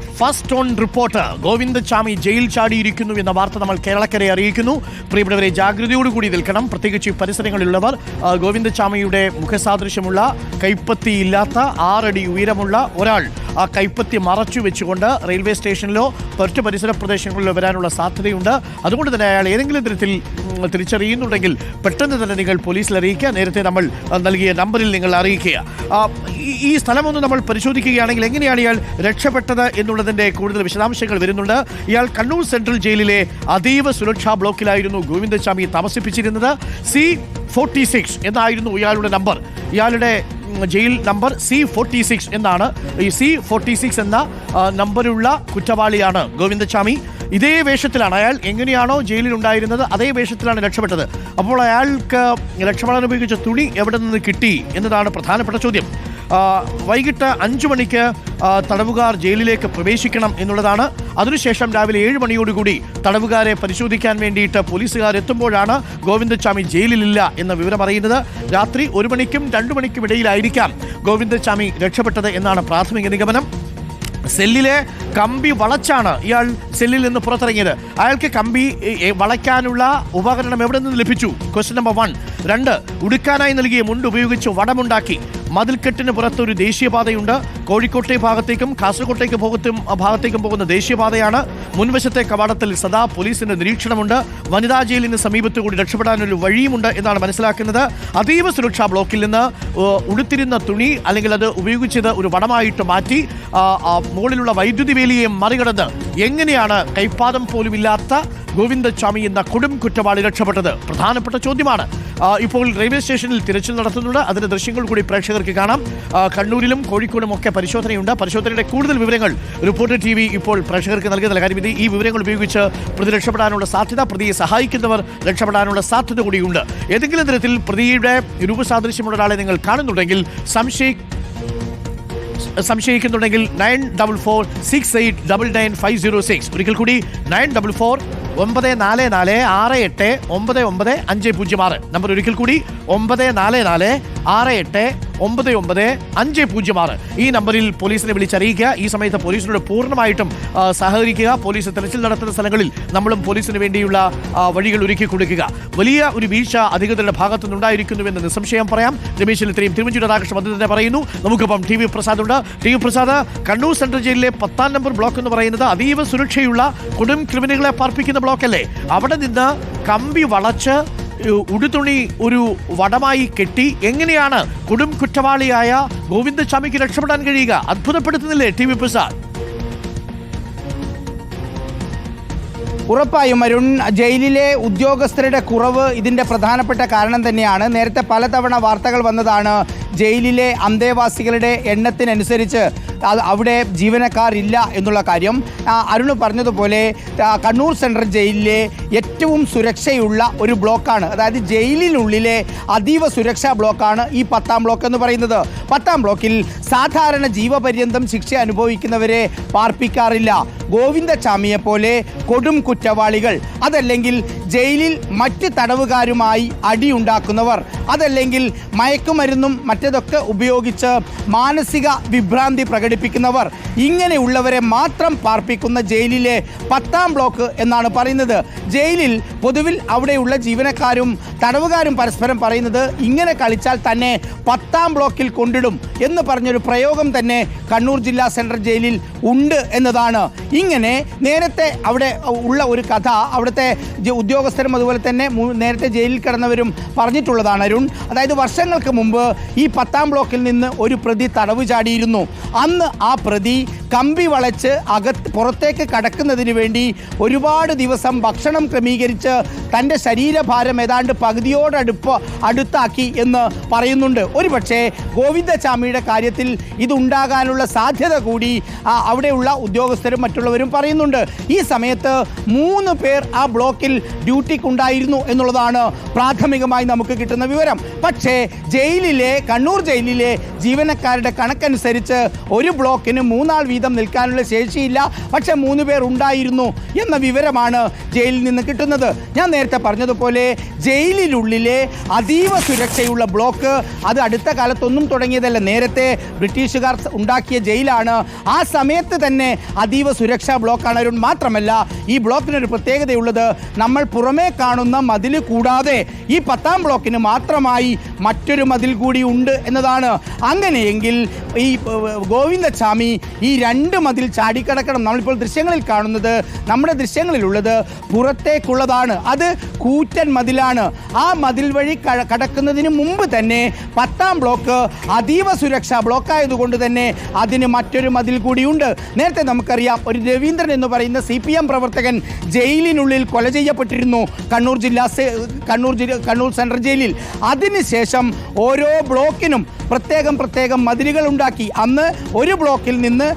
First on report Govindachami jail ചാടിയിരിക്കുന്നു എന്ന വാർത്ത നമ്മൾ കേരളക്കരെ അറിയിക്കുന്നു. പ്രിയപ്പെട്ടവരെ ജാഗ്രതയോടുകൂടി നിൽക്കണം. പ്രത്യേകിച്ച് ഈ പരിസരങ്ങളിലുള്ളവർ ഗോവിന്ദസ്വാമിയുടെ മുഖസാദൃശ്യമുള്ള കൈപ്പത്തിയില്ലാത്ത ആറടി ഉയരമുള്ള ഒരാൾ ആ കൈപ്പത്തി മറച്ചു വെച്ചുകൊണ്ട് റെയിൽവേ സ്റ്റേഷനിലോ മറ്റു പരിസര പ്രദേശങ്ങളിലോ വരാനുള്ള സാധ്യതയുണ്ട്. അതുകൊണ്ട് തന്നെ അയാൾ ഏതെങ്കിലും തരത്തിൽ തിരിച്ചറിയുന്നുണ്ടെങ്കിൽ പെട്ടെന്ന് തന്നെ നിങ്ങൾ പോലീസിൽ അറിയിക്കുക. നേരത്തെ നമ്മൾ നൽകിയ നമ്പറിൽ നിങ്ങൾ അറിയിക്കുക. ഈ- സ്ഥലമൊന്ന് നമ്മൾ പരിശോധിക്കുകയാണെങ്കിൽ എങ്ങനെയാണ് ഇയാൾ രക്ഷപ്പെട്ടത് എന്നുള്ളതിന്റെ കൂടുതൽ വിശദാംശങ്ങൾ വരുന്നുണ്ട്. ഇയാൾ കണ്ണൂർ സെൻട്രൽ ജയിലിലെ അതീവ സുരക്ഷാ ബ്ലോക്കിലായിരുന്നു ഗോവിന്ദസ്വാമി താമസിപ്പിച്ചിരുന്നത്. സി ഫോർട്ടി സിക്സ് എന്നായിരുന്നു ഇയാളുടെ നമ്പർ. ഇയാളുടെ jail number C forty six എന്നാണ്. ഈ സി ഫോർട്ടി സിക്സ് എന്ന നമ്പറുള്ള കുറ്റവാളിയാണ് ഗോവിന്ദസ്വാമി. ഇതേ വേഷത്തിലാണ് അയാൾ എങ്ങനെയാണോ ജയിലിൽ ഉണ്ടായിരുന്നത് അതേ വേഷത്തിലാണ് രക്ഷപ്പെട്ടത്. അപ്പോൾ അയാൾക്ക് രക്ഷപ്പെടാൻ ഉപയോഗിച്ച തുണി എവിടെ നിന്ന് കിട്ടി എന്നതാണ് പ്രധാനപ്പെട്ട ചോദ്യം. വൈകിട്ട് അഞ്ചു മണിക്ക് തടവുകാർ ജയിലിലേക്ക് പ്രവേശിക്കണം എന്നുള്ളതാണ്. അതിനുശേഷം രാവിലെ ഏഴ് മണിയോടുകൂടി തടവുകാരെ പരിശോധിക്കാൻ വേണ്ടിയിട്ട് പോലീസുകാർ എത്തുമ്പോഴാണ് ഗോവിന്ദസ്വാമി ജയിലിലില്ല എന്ന വിവരം അറിയുന്നത്. രാത്രി ഒരു മണിക്കും രണ്ടു മണിക്കും ഇടയിലായിരിക്കാം ഗോവിന്ദസ്വാമി രക്ഷപ്പെട്ടത് എന്നാണ് പ്രാഥമിക നിഗമനം. സെല്ലിലെ കമ്പി വളച്ചാണ് ഇയാൾ സെല്ലിൽ നിന്ന് പുറത്തിറങ്ങിയത്. അയാൾക്ക് കമ്പി വളയ്ക്കാനുള്ള ഉപകരണം എവിടെ നിന്ന് ലഭിച്ചു? ക്വസ്റ്റ്യൻ നമ്പർ വൺ രണ്ട് ഉടുക്കാനായി നൽകിയ മുണ്ട് ഉപയോഗിച്ച് വടമുണ്ടാക്കി. മതിൽക്കെട്ടിന് പുറത്ത് ഒരു ദേശീയപാതയുണ്ട്. കോഴിക്കോട്ടെ ഭാഗത്തേക്കും കാസർകോട്ടേക്ക് പോകത്തും ഭാഗത്തേക്കും പോകുന്ന ദേശീയപാതയാണ്. മുൻവശത്തെ കവാടത്തിൽ സദാ പോലീസിന്റെ നിരീക്ഷണമുണ്ട്. വനിതാ ജയിലിന് സമീപത്ത് കൂടി രക്ഷപ്പെടാനൊരു വഴിയുമുണ്ട് എന്നാണ് മനസ്സിലാക്കുന്നത്. അതീവ സുരക്ഷാ ബ്ലോക്കിൽ നിന്ന് ഉടുത്തിരുന്ന തുണി അല്ലെങ്കിൽ അത് ഉപയോഗിച്ചത് ഒരു വടമായിട്ട് മാറ്റി മുകളിലുള്ള വൈദ്യുതി വേലിയെ മറികടന്ന് എങ്ങനെയാണ് കൈപ്പാദം പോലുമില്ലാത്ത ഗോവിന്ദസ്വാമി എന്ന കൊടും കുറ്റവാളി രക്ഷപ്പെട്ടത്. പ്രധാനപ്പെട്ട ചോദ്യമാണ്. ഇപ്പോൾ റെയിൽവേ സ്റ്റേഷനിൽ തിരച്ചിൽ നടത്തുന്നുണ്ട്. അതിന്റെ ദൃശ്യങ്ങൾ കൂടി പ്രേക്ഷകർക്ക് കാണാം. കണ്ണൂരിലും കോഴിക്കോടും ഒക്കെ പരിശോധനയുണ്ട്. പരിശോധനയുടെ കൂടുതൽ വിവരങ്ങൾ റിപ്പോർട്ടർ ടി വി ഇപ്പോൾ പ്രേക്ഷകർക്ക് നൽകുന്ന കാര്യം ഈ വിവരങ്ങൾ ഉപയോഗിച്ച് പ്രതി രക്ഷപ്പെടാനുള്ള സാധ്യത പ്രതിയെ സഹായിക്കുന്നവർ രക്ഷപ്പെടാനുള്ള സാധ്യത കൂടിയുണ്ട്. ഏതെങ്കിലും തരത്തിൽ പ്രതിയുടെ രൂപസാദൃശ്യമുള്ള ഒരാളെ നിങ്ങൾ കാണുന്നുണ്ടെങ്കിൽ സംശയി സംശയിക്കുന്നുണ്ടെങ്കിൽ nine double four six eight double nine five zero six. ഒരിക്കൽ കൂടി നയൻ ഡബിൾ ഫോർ ഒമ്പത് നാല് നാല് ആറ് എട്ട് ഒമ്പത് ഒമ്പത് അഞ്ച് പൂജ്യം ആറ്. നമ്പർ ഒരിക്കൽ കൂടി ഒമ്പത് നാല് നാല് ആറ് എട്ട് ഒമ്പത് ഒമ്പത് അഞ്ച് പൂജ്യം ആറ്. ഈ നമ്പറിൽ പോലീസിനെ വിളിച്ചറിയിക്കുക. ഈ സമയത്ത് പോലീസിനോട് പൂർണമായിട്ടും സഹകരിക്കുക. പോലീസ് തെരച്ചിൽ നടത്തുന്ന സ്ഥലങ്ങളിൽ നമ്മളും പോലീസിന് വേണ്ടിയുള്ള വഴികൾ ഒരുക്കി കൊടുക്കുക. വലിയ ഒരു വീഴ്ച അധികൃതരുടെ ഭാഗത്തു നിന്നുണ്ടായിരിക്കുന്നുവെന്ന് നിസ്സംശയം പറയാം. രമേശിൽ ഇത്രയും തിരുവഞ്ചൂർ രാധാകൃഷ്ണൻ മന്ത്രി തന്നെ പറയുന്നു. നമുക്കിപ്പം ടി വി പ്രസാദ് ഉണ്ട് T V Prasad Kannur central ജയിലിലെ പത്താം നമ്പർ ബ്ലോക്ക് എന്ന് പറയുന്നത് അതീവ സുരക്ഷയുള്ള കൊടും ക്രിമിനലുകളെ പാർപ്പിക്കുന്ന ബ്ലോക്കല്ലേ? അവിടെ നിന്ന് കമ്പി വളച്ച് ഉടുതുണി ഒരു വടമായി കെട്ടി എങ്ങനെയാണ് കൊടും കുറ്റവാളിയായ ഗോവിന്ദസ്വാമിക്ക് രക്ഷപ്പെടാൻ കഴിയുക? അത്ഭുതപ്പെടുത്തുന്നില്ലേ ടി വി പ്രസാദ്? ഉറപ്പായും അരുൺ ജയിലിലെ ഉദ്യോഗസ്ഥരുടെ കുറവ് ഇതിന്റെ പ്രധാനപ്പെട്ട കാരണം തന്നെയാണ്. നേരത്തെ പലതവണ വാർത്തകൾ വന്നതാണ് ജയിലിലെ അന്തേവാസികളുടെ എണ്ണത്തിനനുസരിച്ച് അവിടെ ജീവനക്കാരില്ല എന്നുള്ള കാര്യം അരുണ് പറഞ്ഞതുപോലെ കണ്ണൂർ സെൻട്രൽ ജയിലിലെ ഏറ്റവും സുരക്ഷയുള്ള ഒരു ബ്ലോക്കാണ്. അതായത് ജയിലിനുള്ളിലെ അതീവ സുരക്ഷാ ബ്ലോക്കാണ് ഈ പത്താം ബ്ലോക്ക് എന്ന് പറയുന്നത്. പത്താം ബ്ലോക്കിൽ സാധാരണ ജീവപര്യന്തം ശിക്ഷ അനുഭവിക്കുന്നവരെ പാർപ്പിക്കാറില്ല. ഗോവിന്ദചാമിയെ പോലെ കൊടും കുറ്റവാളികൾ അതല്ലെങ്കിൽ ജയിലിൽ മറ്റ് തടവുകാരുമായി അടിയുണ്ടാക്കുന്നവർ അതല്ലെങ്കിൽ മയക്കുമരുന്നും മറ്റതൊക്കെ ഉപയോഗിച്ച് മാനസിക വിഭ്രാന്തി പ്രകടിപ്പിക്കുന്നവർ ഇങ്ങനെയുള്ളവരെ മാത്രം പാർപ്പിക്കുന്ന ജയിലിലെ പത്താം ബ്ലോക്ക് എന്നാണ് പറയുന്നത്. ജയിലിൽ പൊതുവിൽ അവിടെയുള്ള ജീവനക്കാരും തടവുകാരും പരസ്പരം പറയുന്നത് ഇങ്ങനെ കളിച്ചാൽ തന്നെ പത്താം ബ്ലോക്കിൽ കൊണ്ടിടും എന്ന് പറഞ്ഞൊരു പ്രയോഗം തന്നെ കണ്ണൂർ ജില്ലാ സെൻട്രൽ ജയിലിൽ ഉണ്ട് എന്നതാണ്. ഇങ്ങനെ നേരത്തെ അവിടെ ഉള്ള ഒരു കഥ അവിടുത്തെ ഉദ്യോഗസ്ഥരും അതുപോലെ തന്നെ നേരത്തെ ജയിലിൽ കിടന്നവരും പറഞ്ഞിട്ടുള്ളതാണ് അരുൺ. അതായത് വർഷങ്ങൾക്ക് മുമ്പ് ഈ പത്താം ബ്ലോക്കിൽ നിന്ന് ഒരു പ്രതി തടവ് ചാടിയിരുന്നു. അന്ന് ആ പ്രതി കമ്പി വളച്ച് അകത്ത് പുറത്തേക്ക് കടക്കുന്നതിന് വേണ്ടി ഒരുപാട് ദിവസം ഭക്ഷണം ക്രമീകരിച്ച് തന്റെ ശരീരഭാരം ഏതാണ്ട് പകുതിയോടടുപ്പ് അടുത്താക്കി എന്ന് പറയുന്നുണ്ട്. ഒരുപക്ഷെ ഗോവിന്ദചാമിയുടെ കാര്യത്തിൽ ഇതുണ്ടാകാനുള്ള സാധ്യത കൂടി അവിടെയുള്ള ഉദ്യോഗസ്ഥരും മറ്റുള്ളവരും പറയുന്നുണ്ട്. ഈ സമയത്ത് മൂന്ന് പേർ ആ ബ്ലോക്കിൽ ഡ്യൂട്ടിക്കുണ്ടായിരുന്നു എന്നുള്ളതാണ് പ്രാഥമികമായി നമുക്ക് കിട്ടുന്ന വിവരം. പക്ഷേ ജയിലിലെ കണ്ണൂർ ജയിലിലെ ജീവനക്കാരുടെ കണക്കനുസരിച്ച് ഒരു ബ്ലോക്കിന് മൂന്നാൾ വീതം വീതം നിൽക്കാനുള്ള ശേഷിയില്ല. പക്ഷെ മൂന്ന് പേർ ഉണ്ടായിരുന്നു എന്ന വിവരമാണ് ജയിലിൽ നിന്ന് കിട്ടുന്നത്. ഞാൻ നേരത്തെ പറഞ്ഞതുപോലെ ജയിലിനുള്ളിലെ അതീവ സുരക്ഷയുള്ള ബ്ലോക്ക് അത് അടുത്ത കാലത്തൊന്നും തുടങ്ങിയതല്ല. നേരത്തെ ബ്രിട്ടീഷുകാർ ഉണ്ടാക്കിയ ജയിലാണ്. ആ സമയത്ത് തന്നെ അതീവ സുരക്ഷാ ബ്ലോക്കാണ് അരുൺ. മാത്രമല്ല ഈ ബ്ലോക്കിനൊരു പ്രത്യേകതയുള്ളത് നമ്മൾ പുറമേ കാണുന്ന മതിൽ കൂടാതെ ഈ പത്താം ബ്ലോക്കിന് മാത്രമായി മറ്റൊരു മതിൽ കൂടി ഉണ്ട് എന്നതാണ്. അങ്ങനെയെങ്കിൽ ഈ ഗോവിന്ദസ്വാമി ഈ രണ്ട് മതിൽ ചാടിക്കടക്കണം. നമ്മളിപ്പോൾ ദൃശ്യങ്ങളിൽ കാണുന്നത് നമ്മുടെ ദൃശ്യങ്ങളിലുള്ളത് പുറത്തേക്കുള്ളതാണ്. അത് കൂറ്റൻ മതിലാണ്. ആ മതിൽ വഴി കടക്കുന്നതിന് മുമ്പ് തന്നെ പത്താം ബ്ലോക്ക് അതീവ സുരക്ഷാ ബ്ലോക്ക് ആയതുകൊണ്ട് തന്നെ അതിന് മറ്റൊരു മതിൽ കൂടിയുണ്ട്. നേരത്തെ നമുക്കറിയാം ഒരു രവീന്ദ്രൻ എന്ന് പറയുന്ന സി പി എം പ്രവർത്തകൻ ജയിലിനുള്ളിൽ കൊല ചെയ്യപ്പെട്ടിരുന്നു. കണ്ണൂർ ജില്ലാ കണ്ണൂർ ജില്ല കണ്ണൂർ സെൻട്രൽ ജയിലിൽ. അതിനുശേഷം ഓരോ ബ്ലോക്കിനും പ്രത്യേകം പ്രത്യേകം മതിലുകൾ ഉണ്ടാക്കി. അന്ന് ഒരു ബ്ലോക്കിൽ നിന്ന്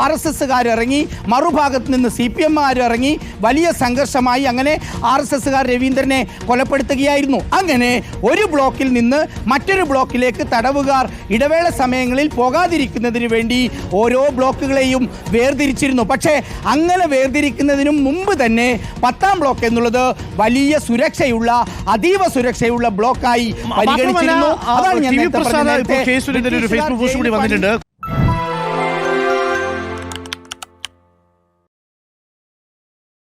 ആർ എസ് എസ്സുകാർ ഇറങ്ങി മറുഭാഗത്ത് നിന്ന് സി പി എമ്മാർ ഇറങ്ങി വലിയ സംഘർഷമായി അങ്ങനെ ആർ എസ് എസ്സുകാർ രവീന്ദ്രനെ കൊലപ്പെടുത്തുകയായിരുന്നു. അങ്ങനെ ഒരു ബ്ലോക്കിൽ നിന്ന് മറ്റൊരു ബ്ലോക്കിലേക്ക് തടവുകാർ ഇടവേള സമയങ്ങളിൽ പോകാതിരിക്കുന്നതിന് വേണ്ടി ഓരോ ബ്ലോക്കുകളെയും വേർതിരിച്ചിരുന്നു. പക്ഷേ അങ്ങനെ വേർതിരിക്കുന്നതിനും മുമ്പ് തന്നെ പത്താം ബ്ലോക്ക് എന്നുള്ളത് വലിയ സുരക്ഷയുള്ള അതീവ സുരക്ഷയുള്ള ബ്ലോക്കായി പരിഗണിച്ചിരുന്നു. അതാണ് ഞാൻ ഫേസ്ബുക്ക് പോസ്റ്റ് കൂടി വന്നിട്ടുണ്ട്.